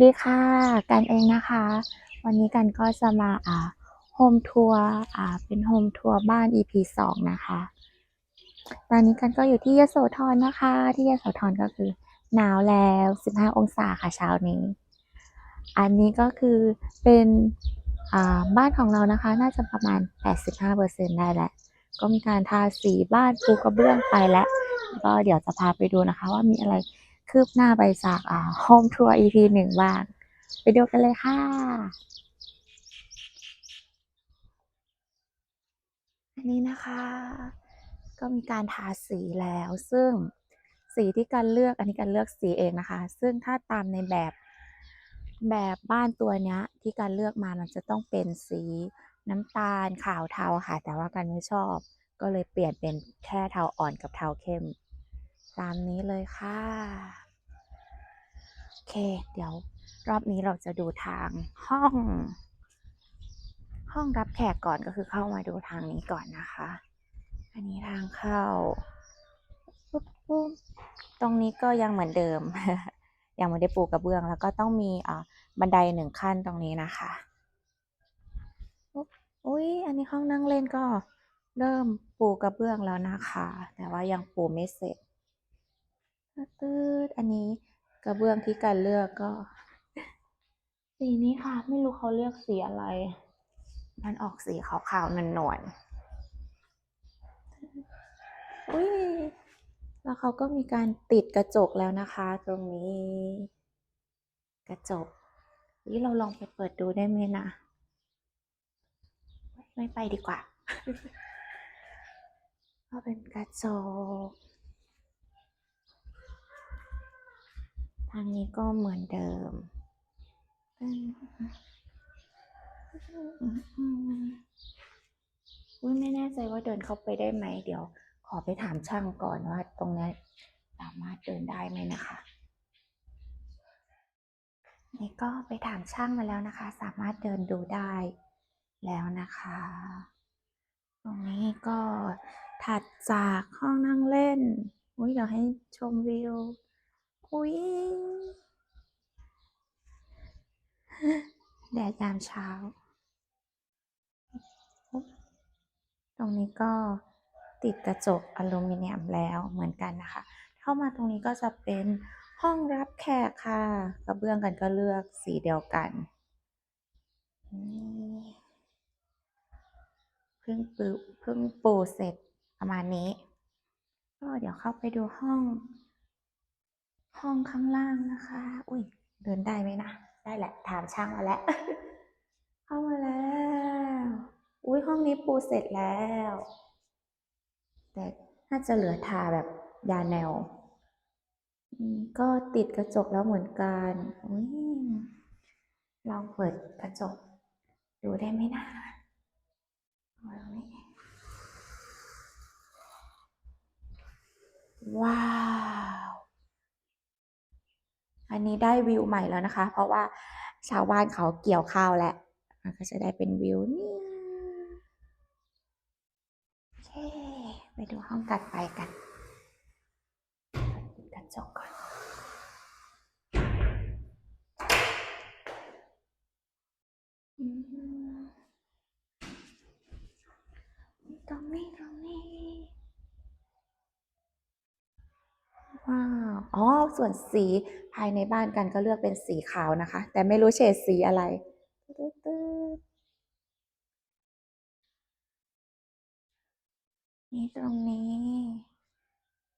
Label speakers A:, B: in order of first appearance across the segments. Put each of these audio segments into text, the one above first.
A: ดีค่ะกันเองนะคะ วันนี้กันก็จะมาอ่าโฮมทัวร์อ่าเป็นโฮมทัวร์บ้าน EP สองนะคะ ตอนนี้กันก็อยู่ที่ยโสธรนะคะ ที่ยโสธรก็คือ หนาวแล้ว15องศาค่ะเช้านี้ อันนี้ก็คือเป็นอ่าบ้านของเรานะคะ น่าจะประมาณ 85%ได้แหละ ก็มีการทาสีบ้านปูกระเบื้องไปแล้วก็เดี๋ยวจะพาไปดูนะคะว่ามีอะไร คืบหน้าไปจากอ่าโฮมทัวร์ EP หนึ่งบ้าง ไปดูกันเลยค่ะ อันนี้นะคะ ก็มีการทาสีแล้ว ซึ่งสีที่การเลือกอันนี้การเลือกสีเองนะคะ ซึ่งถ้าตามในแบบแบบบ้านตัวเนี้ยที่การเลือกมามันจะต้องเป็นสีน้ำตาลขาวเทาค่ะ แต่ว่ากันไม่ชอบ ก็เลยเปลี่ยนเป็นแค่เทาอ่อนกับเทาเข้ม ตามนี้เลยค่ะ โอเค เดี๋ยวรอบนี้เราจะดูทางห้อง ห้องรับแขกก่อนก็คือเข้ามาดูทางนี้ก่อนนะคะ อันนี้ทางเข้าปุ๊บปุ๊บตรงนี้ก็ยังเหมือนเดิม ยังไม่ได้ปูกระเบื้อง แล้วก็ต้องมีอ่าบันไดหนึ่งขั้นตรงนี้นะคะปุ๊บอุ้ยอันนี้ห้องนั่งเล่นก็เริ่มปูกระเบื้องแล้วนะคะ แต่ว่ายังปูไม่เสร็จ ตืดๆอันนี้กระเบื้องที่การเลือกก็ สีนี้ค่ะ ไม่รู้เขาเลือกสีอะไร มันออกสีขาวๆนวลๆอุ้ยแล้วเขาก็มีการติดกระจกแล้วนะคะ ตรงนี้ กระจกนี่เราลองไปเปิดดูได้ไหมนะไม่ไปดีกว่า ก็เป็นกระจก ทางนี้ก็เหมือนเดิม อุ้ยไม่แน่ใจว่าเดินเข้าไปได้ไหม เดี๋ยวขอไปถามช่างก่อนว่าตรงนี้สามารถเดินได้ไหมนะคะนี่ก็ไปถามช่างมาแล้วนะคะ สามารถเดินดูได้แล้วนะคะ ตรงนี้ก็ถัดจากห้องนั่งเล่น อุ้ยเดี๋ยวให้ชมวิว อุ้ยแดดยามเช้า ตรงนี้ก็ติดกระจกอลูมิเนียมแล้วเหมือนกันนะคะ เข้ามาตรงนี้ก็จะเป็นห้องรับแขกค่ะ กระเบื้องกันก็เลือกสีเดียวกัน เพิ่งปูเพิ่งปูเสร็จประมาณนี้ ก็เดี๋ยวเข้าไปดูห้อง ห้องข้างล่างนะคะ อุ้ย เดินได้ไหมนะ ได้แหละ ถามช่างมาแล้ว เข้ามาแล้ว อุ้ยห้องนี้ปูเสร็จแล้ว แต่น่าจะเหลือทาแบบยาแนว ก็ติดกระจกแล้วเหมือนกันอุ้ยลองเปิดกระจก ดูได้ไหมนะว้าว อันนี้ได้วิวใหม่แล้วนะคะ เพราะว่าชาวบ้านเขาเกี่ยวข้าวแล้วมันก็จะได้เป็นวิวนี่โอเคไปดูห้องตัดไปกันปิดกระจกก่อนอืมตรงนี้ตรงนี้ ว้าวอ๋อส่วนสีภายในบ้านกันก็เลือกเป็นสีขาวนะคะ แต่ไม่รู้เฉดสีอะไรตึ๊ดนี่ตรงนี้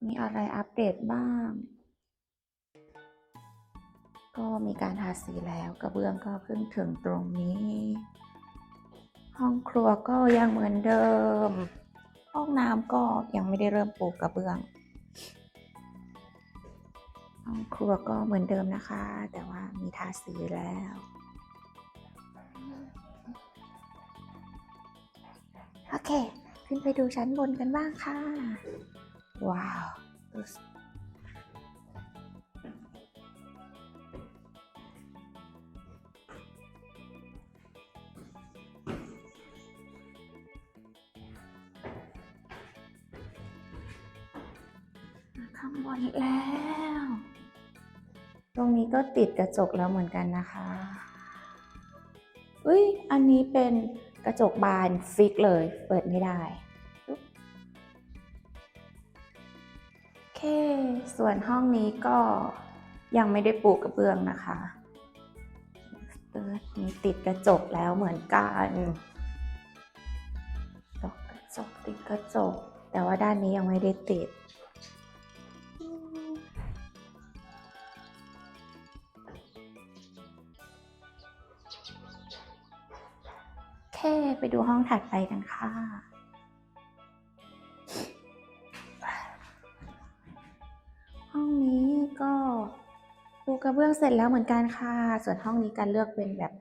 A: มีอะไรอัปเดตบ้าง ก็มีการทาสีแล้วกระเบื้องก็เพิ่งถึงตรงนี้ ห้องครัวก็ยังเหมือนเดิม ห้องน้ำก็ยังไม่ได้เริ่มปูกระเบื้อง ห้องครัวก็เหมือนเดิมนะคะ แต่ว่ามีทาสีแล้ว โอเค ขึ้นไปดูชั้นบนกันบ้างค่ะ ว้าวข้างบนแล้ว ตรงนี้ก็ติดกระจกแล้วเหมือนกันนะคะอุ้ยอันนี้เป็นกระจกบานฟิกเลย เปิดไม่ได้โอเค ส่วนห้องนี้ก็ยังไม่ได้ปูกระเบื้องนะคะเปิดมีติดกระจกแล้วเหมือนกันตกกระจกติดกระจก แต่ว่าด้านนี้ยังไม่ได้ติด ไปดูห้องถัดไปกันค่ะ ห้องนี้ก็ปูกระเบื้องเสร็จแล้วเหมือนกันค่ะ ส่วนห้องนี้การเลือกเป็นแบบ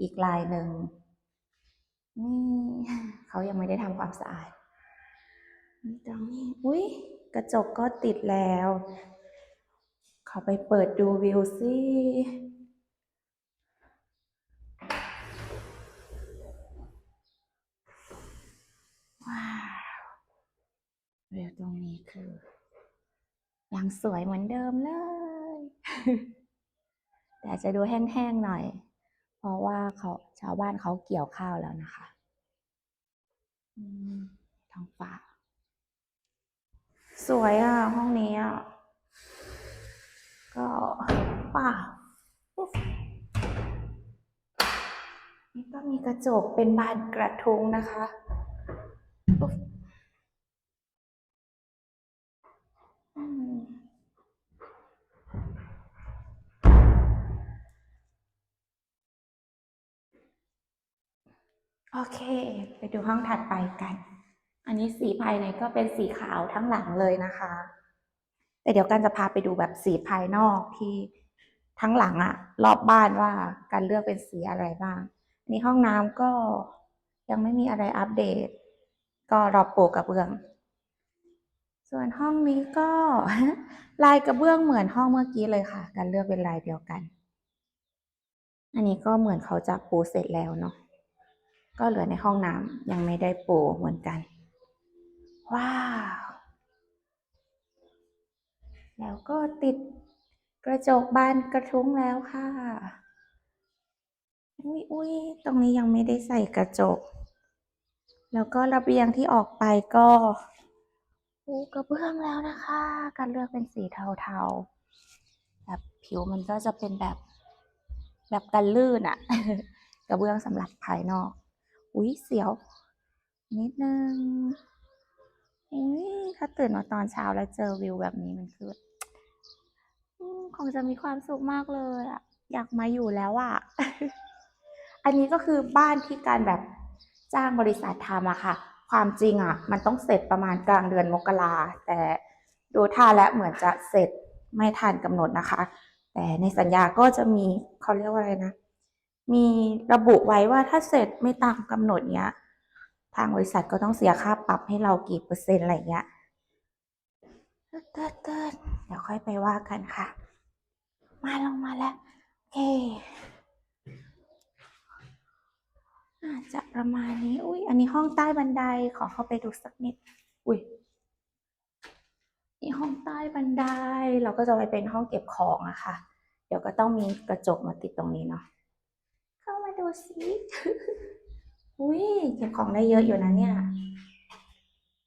A: อีกลายหนึ่งนี่เขายังไม่ได้ทำความสะอาดนี่ตรงนี้อุ้ยกระจกก็ติดแล้ว เขาไปเปิดดูวิวสิว้าว วิวตรงนี้คือ ยังสวยเหมือนเดิมเลย แต่จะดูแห้งๆหน่อย เพราะว่าเขาชาวบ้านเขาเกี่ยวข้าวแล้วนะคะท้องฟ้า สวยอะ ห้องนี้อะ ก็ป่านี่ก็มีกระจกเป็นบานกระทุงนะคะอุ๊บอืม โอเค ไปดูห้องถัดไปกัน อันนี้สีภายในก็เป็นสีขาวทั้งหลังเลยนะคะ แต่เดี๋ยวกันจะพาไปดูแบบสีภายนอกที่ทั้งหลังอะรอบบ้านว่าการเลือกเป็นสีอะไรบ้างอันนี้ห้องน้ำก็ยังไม่มีอะไรอัปเดต ก็รอปูกระเบื้อง ส่วนห้องนี้ก็ลายกระเบื้องเหมือนห้องเมื่อกี้เลยค่ะ การเลือกเป็นลายเดียวกัน อันนี้ก็เหมือนเขาจะปูเสร็จแล้วเนาะ ก็เหลือในห้องน้ำยังไม่ได้ปูเหมือนกัน ว้าว แล้วก็ติดกระจกบานกระทุ้งแล้วค่ะ อุ้ยอุ้ยตรงนี้ยังไม่ได้ใส่กระจก แล้วก็ระเบียงที่ออกไปก็ ปูกระเบื้องแล้วนะคะ การเลือกเป็นสีเทาๆ แบบผิวมันก็จะเป็นแบบแบบกันลื่นอะกระเบื้องสำหรับภายนอก อุ้ยเสียว นิดนึงอุ้ยถ้าตื่นมาตอนเช้าแล้วเจอวิวแบบนี้มันคือคงจะมีความสุขมากเลยอะอยากมาอยู่แล้วอะอันนี้ก็คือบ้านที่การแบบจ้างบริษัททำอะค่ะ ความจริงอะมันต้องเสร็จประมาณกลางเดือนมกราแต่ดูท่าแล้วเหมือนจะเสร็จไม่ทันกำหนดนะคะ แต่ในสัญญาก็จะมีเขาเรียกว่าอะไรนะ มีระบุไว้ว่าถ้าเสร็จไม่ตามกำหนดเนี้ย ทางบริษัทก็ต้องเสียค่าปรับให้เรากี่เปอร์เซ็นต์อะไรเงี้ยเติร์ดเติร์ดเติร์ดเดี๋ยวค่อยไปว่ากันค่ะ มาลงมาแล้วโอเค อาจจะประมาณนี้ อุ้ยอันนี้ห้องใต้บันไดขอเข้าไปดูสักนิด อุ้ยนี่ห้องใต้บันไดเราก็จะไปเป็นห้องเก็บของอะค่ะเดี๋ยวก็ต้องมีกระจกมาติดตรงนี้เนาะเข้ามาดูสิอุ้ยเก็บของได้เยอะอยู่นะเนี่ย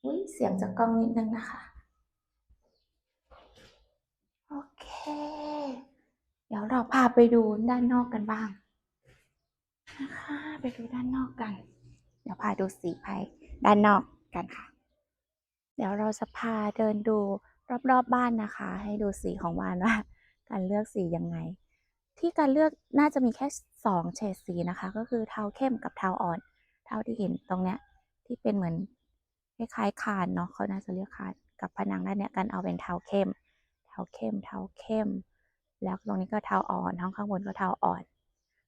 A: อุ้ยเสียงจากกล้องนิดนึงนะคะโอเค เดี๋ยวเราพาไปดูด้านนอกกันบ้าง นะคะไปดูด้านนอกกัน เดี๋ยวพาดูสีภายด้านนอกกันค่ะ เดี๋ยวเราจะพาเดินดูรอบๆบบ้านนะคะ ให้ดูสีของบ้านว่า การเลือกสียังไง ที่การเลือกน่าจะมีแค่สองเฉดสีนะคะ ก็คือเทาเข้มกับเทาอ่อน เท่าที่เห็นตรงเนี้ยที่เป็นเหมือนคล้ายๆคานเนาะเขาน่าจะเรียกคานกับผนังด้านเนี้ยกันเอาเป็นเทาเข้ม เทาเข้ม เทาเข้ม แล้วตรงนี้ก็เทาอ่อนห้องข้างบนก็เทาอ่อน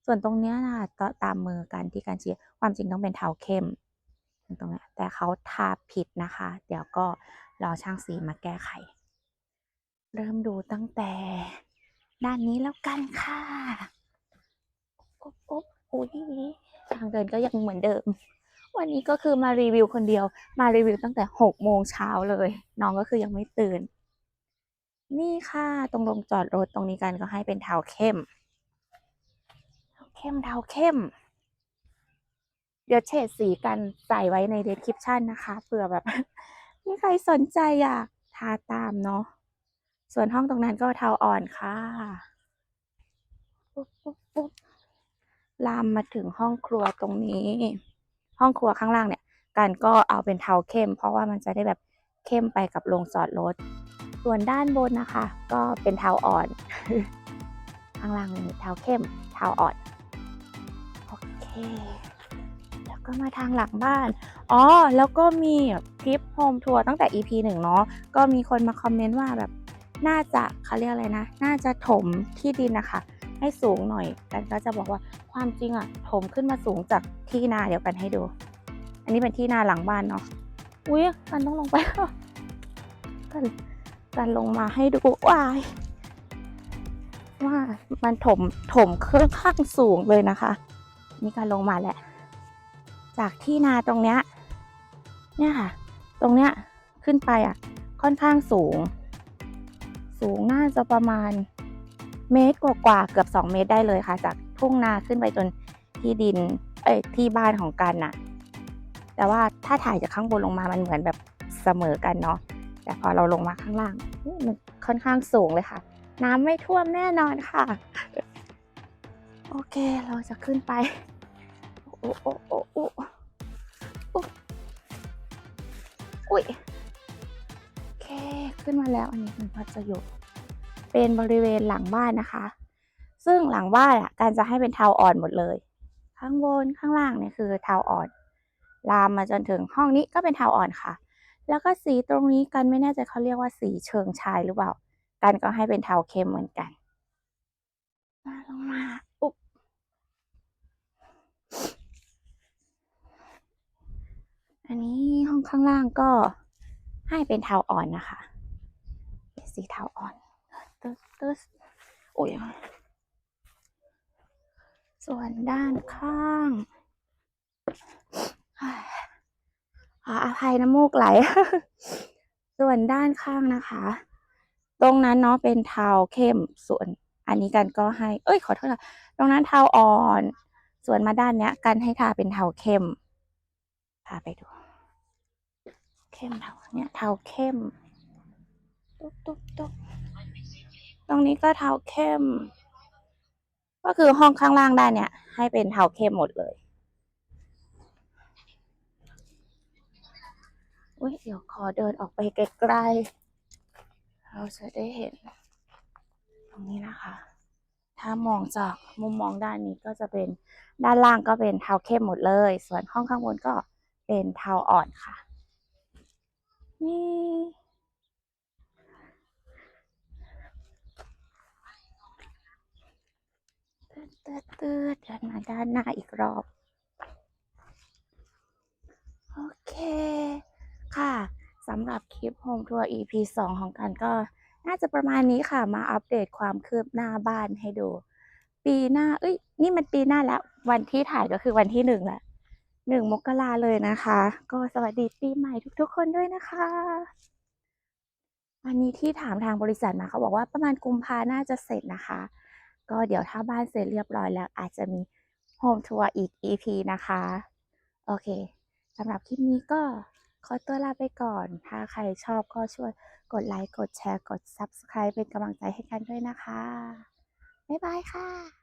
A: ส่วนตรงเนี้ยนะก็ตามมือกันที่การชี้ความจริงต้องเป็นเทาเข้มตรงนี้แต่เขาทาผิดนะคะ เดี๋ยวก็รอช่างสีมาแก้ไข เริ่มดูตั้งแต่ด้านนี้แล้วกันค่ะอุ๊บอุ๊บอุ๊ยทางเดินก็ยังเหมือนเดิม วันนี้ก็คือมารีวิวคนเดียว มารีวิวตั้งแต่หกโมงเช้าเลย น้องก็คือยังไม่ตื่น นี่ค่ะ ตรงลงจอดรถตรงนี้กันก็ให้เป็นเทาเข้ม เข้มเทาเข้ม เดี๋ยวเฉดสีกันใส่ไว้ในเดสคริปชันนะคะเผื่อแบบมีใครสนใจอยากทาตามเนาะส่วนห้องตรงนั้นก็เทาอ่อนค่ะปุ๊บปุ๊บปุ๊บลามมาถึงห้องครัวตรงนี้ ห้องครัวข้างล่างเนี่ยกันก็เอาเป็นเทาเข้ม เพราะว่ามันจะได้แบบเข้มไปกับโรงจอดรถ ส่วนด้านบนนะคะ ก็เป็นเทาอ่อน ข้างล่างมีเทาเข้ม เทาอ่อน แล้วก็มาทางหลังบ้าน อ๋อ แล้วก็มีคลิปโฮมทัวร์ตั้งแต่ EP หนึ่งเนาะ ก็มีคนมาคอมเมนต์ว่าแบบ น่าจะเขาเรียกอะไรนะ น่าจะถมที่ดินนะคะ ให้สูงหน่อย กันก็จะบอกว่าความจริงอะถมขึ้นมาสูงจากที่นาเดี๋ยวกันให้ดู อันนี้เป็นที่นาหลังบ้านเนาะ อุ้ยกันต้องลงไปกันกันลงมาให้ดูว้ายว่ามันถมถมเครื่องข้างสูงเลยนะคะ นี่การลงมาแหละ จากที่นาตรงเนี้ยเนี่ยค่ะ ตรงเนี้ยขึ้นไปอะ ค่อนข้างสูง สูงน่าจะประมาณเมตรกว่าๆเกือบสองเมตรได้เลยค่ะ จากทุ่งนาขึ้นไปจนที่ดิน เอ้ยที่บ้านของกันน่ะ แต่ว่าถ้าถ่ายจากข้างบนลงมามันเหมือนแบบเสมอกันเนาะ แต่พอเราลงมาข้างล่าง มันค่อนข้างสูงเลยค่ะ น้ำไม่ท่วมแน่นอนค่ะ โอเคเราจะขึ้นไปโอ้โอ้โอ้โอ้โอ้อุ้ยโอเคขึ้นมาแล้วอันนี้เป็นพัสยุเป็นบริเวณหลังบ้านนะคะ ซึ่งหลังบ้านอะการจะให้เป็นเทาอ่อนหมดเลย ข้างบนข้างล่างเนี่ยคือเทาอ่อน ลามมาจนถึงห้องนี้ก็เป็นเทาอ่อนค่ะ แล้วก็สีตรงนี้กันไม่แน่ใจเขาเรียกว่าสีเชิงชายหรือเปล่า กันก็ให้เป็นเทาเข้มเหมือนกันมาลงมา อันนี้ห้องข้างล่างก็ให้เป็นเทาอ่อนนะคะเป็นสีเทาอ่อนตึ๊ดตึ๊ดโอ้ยส่วนด้านข้างขออภัยน้ำมูกไหล ส่วนด้านข้างนะคะ ตรงนั้นเนาะเป็นเทาเข้ม ส่วน อันนี้กันก็ให้ เอ้ย ขอโทษค่ะ ตรงนั้นเทาอ่อน ส่วนมาด้านเนี้ย กันให้ทาเป็นเทาเข้ม พาไปดู เข้มเทาเนี่ยเทาเข้ม ตุ๊บตุ๊บตุ๊บตรงนี้ก็เทาเข้ม ก็คือห้องข้างล่างได้เนี่ย ให้เป็นเทาเข้มหมดเลยอุ้ยเดี๋ยวขอเดินออกไปไกลๆ เราจะได้เห็น ตรงนี้นะคะ ถ้ามองจากมุมมองด้านนี้ก็จะเป็นด้านล่างก็เป็นเทาเข้มหมดเลย ส่วนห้องข้างบนก็เป็นเทาอ่อนค่ะ นี่ตืดตืดตืดเดินมาด้านหน้าอีกรอบ โอเค ค่ะสำหรับคลิป Home Tour EP 2 ของกันก็น่าจะประมาณนี้ค่ะ มาอัปเดตความคืบหน้าบ้านให้ดู ปีหน้า เอ้ย นี่มันปีหน้าแล้ว วันที่ถ่ายก็คือวันที่หนึ่งแหละ หนึ่งมกราเลยนะคะ ก็สวัสดีปีใหม่ทุกๆ คนด้วยนะคะ อันนี้ที่ถามทางบริษัทมาเขาบอกว่าประมาณกุมภาน่าจะเสร็จนะคะ ก็เดี๋ยวถ้าบ้านเสร็จเรียบร้อยแล้วอาจจะมีโฮมทัวร์อีก EP นะคะ โอเคสำหรับคลิปนี้ก็ขอตัวลาไปก่อน ถ้าใครชอบก็ช่วยกดไลค์ กดแชร์ กด Subscribe เป็นกำลังใจให้กันด้วยนะคะ บ๊ายบายค่ะ